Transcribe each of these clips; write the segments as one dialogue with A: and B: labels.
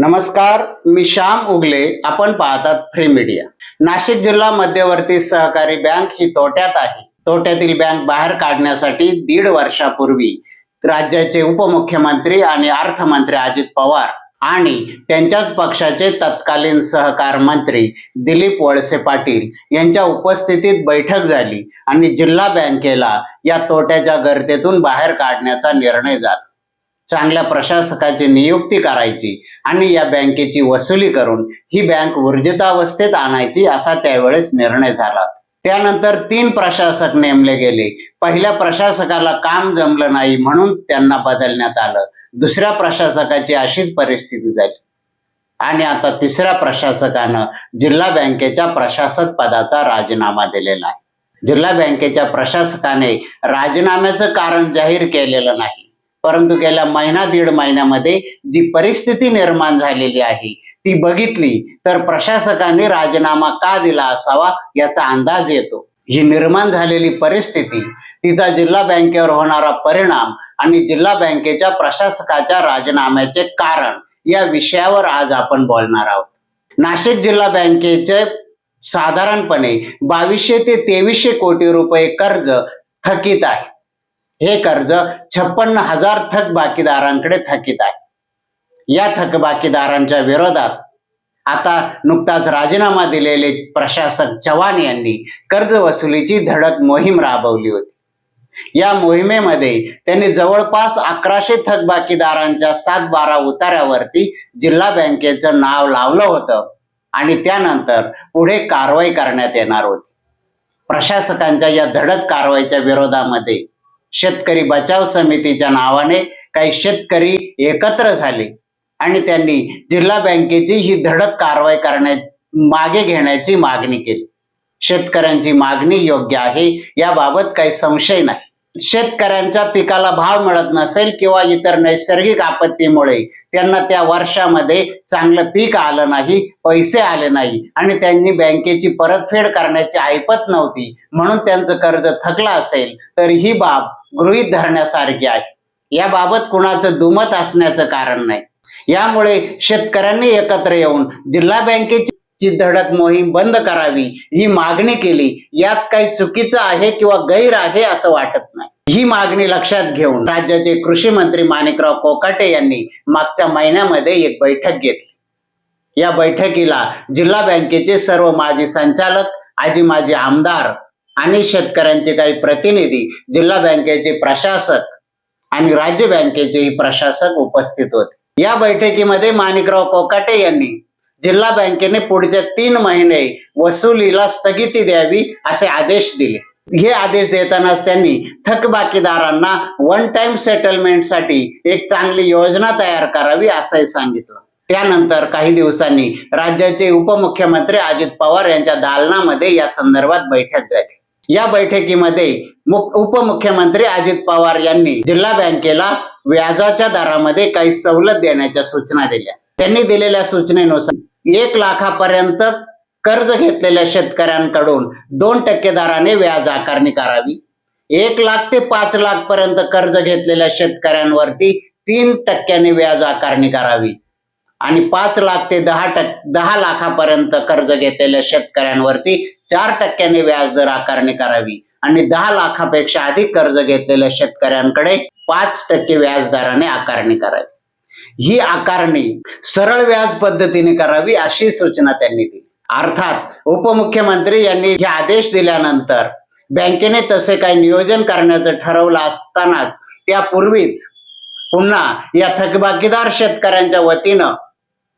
A: नमस्कार मी श्याम उगले. आपण पाहतात फ्री मीडिया नाशिक जिल्हा मध्यवर्ती सहकारी बँक ही तोट्यात आहे. तोट्यातील बँक बाहेर काढण्यासाठी दीड वर्षापूर्वी राज्याचे उपमुख्यमंत्री आणि अर्थमंत्री अजित पवार आणि त्यांच्याच पक्षाचे तत्कालीन सहकार मंत्री दिलीप वळसे पाटील यांच्या उपस्थितीत बैठक झाली आणि जिल्हा बँकेला या तोट्याच्या गर्तेतून बाहेर काढण्याचा निर्णय झाला. चांगल्या प्रशासकाची नियुक्ती करायची आणि या बँकेची वसुली करून ही बँक ऊर्जितावस्थेत आणायची असा त्यावेळेस निर्णय झाला. त्यानंतर तीन प्रशासक नेमले गेले. पहिल्या प्रशासकाला काम जमलं नाही म्हणून त्यांना बदलण्यात आलं. दुसऱ्या प्रशासकाची अशीच परिस्थिती झाली. आणि आता तिसऱ्या प्रशासकानं जिल्हा बँकेच्या प्रशासक पदाचा राजीनामा दिलेला आहे. जिल्हा बँकेच्या प्रशासकाने राजीनाम्याचं कारण जाहीर केलेलं नाही. परंतु गेल्या महिना दीड महिन्यामध्ये जी परिस्थिती निर्माण झालेली आहे ती बघितली तर प्रशासकांनी राजीनामा का दिला असावा याचा अंदाज येतो. ही निर्माण झालेली परिस्थिती तिचा जिल्हा बँकेवर होणारा परिणाम आणि जिल्हा बँकेच्या प्रशासकाच्या राजीनाम्याचे कारण या विषयावर आज आपण बोलणार आहोत. नाशिक जिल्हा बँकेचे साधारणपणे बावीसशे ते तेवीसशे कोटी रुपये कर्ज थकीत आहे. हे कर्ज छप्पन्न हजार थकबाकीदारांकडे थकीत आहे. या थकबाकीदारांच्या विरोधात आता नुकताच राजीनामा दिलेले प्रशासक चव्हाण यांनी कर्ज वसुलीची धडक मोहीम राबवली होती. या मोहिमेमध्ये त्यांनी जवळपास अकराशे थकबाकीदारांच्या सात बारा उतार्यावरती जिल्हा बँकेचं नाव लावलं होतं आणि त्यानंतर पुढे कारवाई करण्यात येणार होती. प्रशासकांच्या या धडक कारवाईच्या विरोधामध्ये शेतकरी बचाव समितीच्या नावाने काही शेतकरी एकत्र झाले. आणि त्यांनी जिल्हा बँकेची ही धडक कारवाई करण्या मागे घेण्याची मागणी केली. शेतकऱ्यांची मागणी योग्य आहे याबाबत काही संशय नाही. शेतकऱ्यांच्या पिकाला भाव मिळत नसेल किंवा इतर नैसर्गिक आपत्तीमुळे त्यांना त्या वर्षामध्ये चांगलं पीक आलं नाही पैसे आले नाही आणि त्यांनी बँकेची परतफेड करण्याची ऐपत नव्हती म्हणून त्यांचं कर्ज थकलं असेल तर ही बाब गृहीत धरण्यासारखी आहे. याबाबत कुणाचं दुमत असण्याचं कारण नाही. यामुळे शेतकऱ्यांनी एकत्र येऊन जिल्हा बँकेची ची धडक मोहीम बंद करावी ही मागणी केली. यात काही चुकीचं आहे किंवा गैर आहे असं वाटत नाही. ही मागणी लक्षात घेऊन राज्याचे कृषी मंत्री माणिकराव कोकाटे यांनी मागच्या महिन्यामध्ये एक बैठक घेतली. या बैठकीला जिल्हा बँकेचे सर्व माजी संचालक आजी माजी आमदार आणि शेतकऱ्यांचे काही प्रतिनिधी जिल्हा बँकेचे प्रशासक आणि राज्य बँकेचेही प्रशासक उपस्थित होते. या बैठकीमध्ये माणिकराव कोकाटे यांनी जिल्हा बँकेने पुढच्या तीन महिने वसुलीला स्थगिती द्यावी असे आदेश दिले. हे आदेश देतानाच त्यांनी थकबाकीदारांना वन टाइम सेटलमेंटसाठी एक चांगली योजना तयार करावी असंही सांगितलं. त्यानंतर काही दिवसांनी राज्याचे उपमुख्यमंत्री अजित पवार यांच्या दालनामध्ये या संदर्भात बैठक झाली. या बैठकीमध्ये उपमुख्यमंत्री अजित पवार यांनी जिल्हा बँकेला व्याजाच्या दरामध्ये काही सवलत देण्याच्या सूचना दिल्या. त्यांनी दिलेल्या सूचनेनुसार एक लाखापर्यंत कर्ज घेतलेल्या शेतकऱ्यांकडून दोन टक्के दराने व्याज आकारणी करावी. एक लाख ते पाच लाख पर्यंत कर्ज घेतलेल्या शेतकऱ्यांवरती तीन टक्क्याने व्याज आकारणी करावी. आणि पाच लाख ते दहा टक्के दहा लाखापर्यंत कर्ज घेतलेल्या शेतकऱ्यांवरती चार टक्क्याने व्याजदर आकारणी करावी आणि दहा लाखापेक्षा अधिक कर्ज घेतलेल्या शेतकऱ्यांकडे पाच टक्के व्याजदराने आकारणी करावी. ही आकारणी सरळ व्याज पद्धतीने करावी अशी सूचना त्यांनी दिली. अर्थात उपमुख्यमंत्री यांनी हे आदेश दिल्यानंतर बँकेने तसे काही नियोजन करण्याचं ठरवलं असतानाच त्यापूर्वीच पुन्हा या थकबाकीदार शेतकऱ्यांच्या वतीनं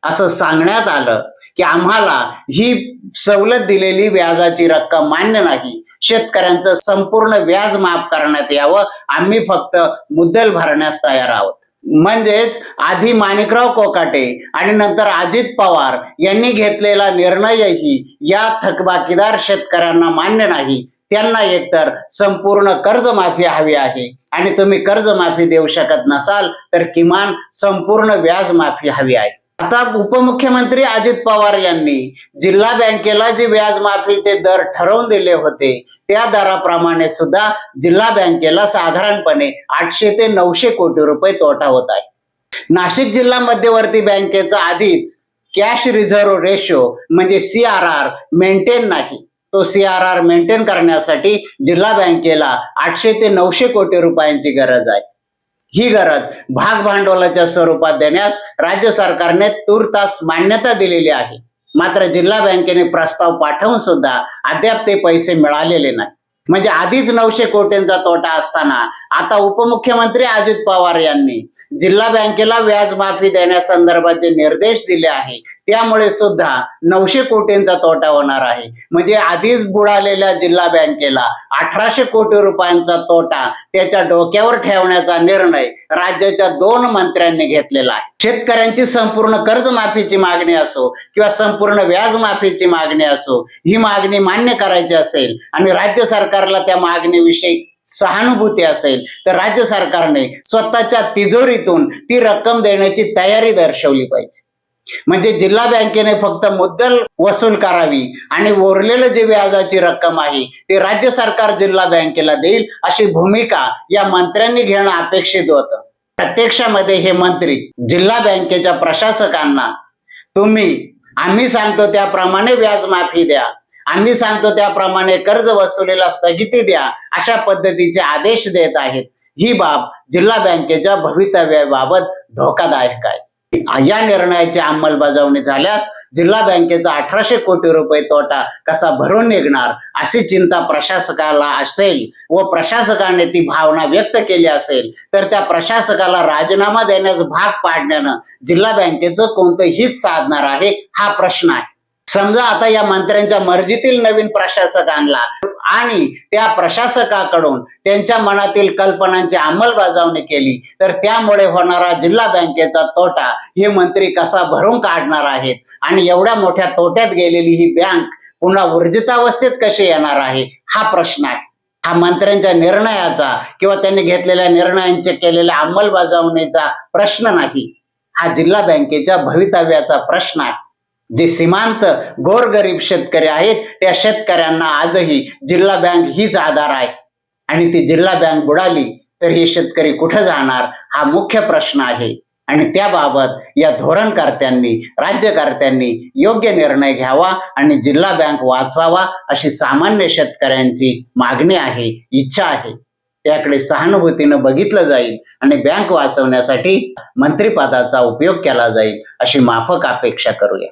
A: असं सांगण्यात आलं की आम्हाला ही सवलत दिलेली व्याजाची रक्कम मान्य नाही. शेतकऱ्यांचं संपूर्ण व्याज माफ करण्यात यावं. आम्ही फक्त मुद्दल भरण्यास तयार आहोत. म्हणजेच आधी माणिकराव कोकाटे आणि नंतर अजित पवार यांनी घेतलेला निर्णयही या थकबाकीदार शेतकऱ्यांना मान्य नाही. त्यांना एकतर संपूर्ण कर्जमाफी हवी आहे आणि तुम्ही कर्जमाफी देऊ शकत नसाल तर किमान संपूर्ण व्याज माफी हवी आहे. आता उपमुख्यमंत्री अजित पवार यांनी जिल्हा बँकेला जे व्याज माफीचे दर ठरवून दिले होते त्या दराप्रमाणे सुद्धा जिल्हा बँकेला साधारणपणे आठशे ते नऊशे कोटी रुपये तोटा होत आहे. नाशिक जिल्हा मध्यवर्ती बँकेचा आधीच कॅश रिझर्व्ह रेशो म्हणजे सी आर आर मेंटेन नाही. तो सी आर आर मेंटेन करण्यासाठी जिल्हा बँकेला आठशे ते नऊशे कोटी रुपयांची गरज आहे. ही गरज भाग भांडवलाच्या स्वरूपात देण्यास राज्य सरकारने तूर्तास मान्यता दिलेली आहे. मात्र जिल्हा बँकेने प्रस्ताव पाठवून सुद्धा अद्याप ते पैसे मिळालेले नाही. म्हणजे आधीच नऊशे कोटींचा तोटा असताना आता उपमुख्यमंत्री अजित पवार यांनी जिल्हा बँकेला व्याज माफी देण्यासंदर्भात जे निर्देश दिले आहे. त्यामुळे सुद्धा नऊशे कोटींचा तोटा होणार आहे. म्हणजे आधीच बुडालेल्या जिल्हा बँकेला अठराशे कोटी रुपयांचा तोटा त्याच्या डोक्यावर ठेवण्याचा निर्णय राज्याच्या दोन मंत्र्यांनी घेतलेला आहे. शेतकऱ्यांची संपूर्ण कर्जमाफीची मागणी असो किंवा संपूर्ण व्याज माफीची मागणी असो ही मागणी मान्य करायची असेल आणि राज्य सरकारला त्या मागणीविषयी सहानुभूती असेल तर राज्य सरकारने स्वतःच्या तिजोरीतून ती रक्कम देण्याची तयारी दर्शवली पाहिजे. म्हणजे जिल्हा बँकेने फक्त मुद्दल वसूल करावी आणि उरलेलं जे व्याजाची रक्कम आहे ती राज्य सरकार जिल्हा बँकेला देईल अशी भूमिका या मंत्र्यांनी घेणं अपेक्षित होतं. प्रत्यक्षामध्ये हे मंत्री जिल्हा बँकेच्या प्रशासकांना तुम्ही आम्ही सांगतो त्याप्रमाणे व्याज माफी द्या. आम्ही सांगतो त्याप्रमाणे कर्ज वसुलीला स्थगिती द्या अशा पद्धतीचे आदेश देत आहेत. ही बाब जिल्हा बँकेच्या भवितव्याबाबत धोकादायक आहे. या निर्णयाची अंमलबजावणी झाल्यास जिल्हा बँकेचा अठराशे कोटी रुपये तोटा कसा भरून निघणार अशी चिंता प्रशासकाला असेल व प्रशासकाने ती भावना व्यक्त केली असेल तर त्या प्रशासकाला राजीनामा देण्यास भाग पाडण्यानं जिल्हा बँकेचं कोणतं हित साधणार आहे हा प्रश्न आहे. समजा आता या मंत्र्यांच्या मर्जीतील नवीन प्रशासक आणला आणि त्या प्रशासकाकडून त्यांच्या मनातील कल्पनांची अंमलबजावणी केली तर त्यामुळे होणारा जिल्हा बँकेचा तोटा हे मंत्री कसा भरून काढणार आहेत? आणि एवढ्या मोठ्या तोट्यात गेलेली ही बँक पुन्हा ऊर्जितावस्थेत कशी येणार आहे? हा प्रश्न आहे. हा मंत्र्यांच्या निर्णयाचा किंवा त्यांनी घेतलेल्या निर्णयांचे केलेल्या अंमलबजावणीचा प्रश्न नाही. हा जिल्हा बँकेच्या भवितव्याचा प्रश्न आहे. जे सीमांत गोरगरीब शेतकरी आहेत त्या शेतकऱ्यांना आजही जिल्हा बँक हीच आधार आहे. आणि ती जिल्हा बँक बुडाली तर हे शेतकरी कुठं जाणार हा मुख्य प्रश्न आहे. आणि त्याबाबत या धोरणकर्त्यांनी राज्यकर्त्यांनी योग्य निर्णय घ्यावा आणि जिल्हा बँक वाचवावा अशी सामान्य शेतकऱ्यांची मागणी आहे इच्छा आहे. त्याकडे सहानुभूतीनं बघितलं जाईल आणि बँक वाचवण्यासाठी मंत्रिपदाचा उपयोग केला जाईल अशी माफक अपेक्षा करूया.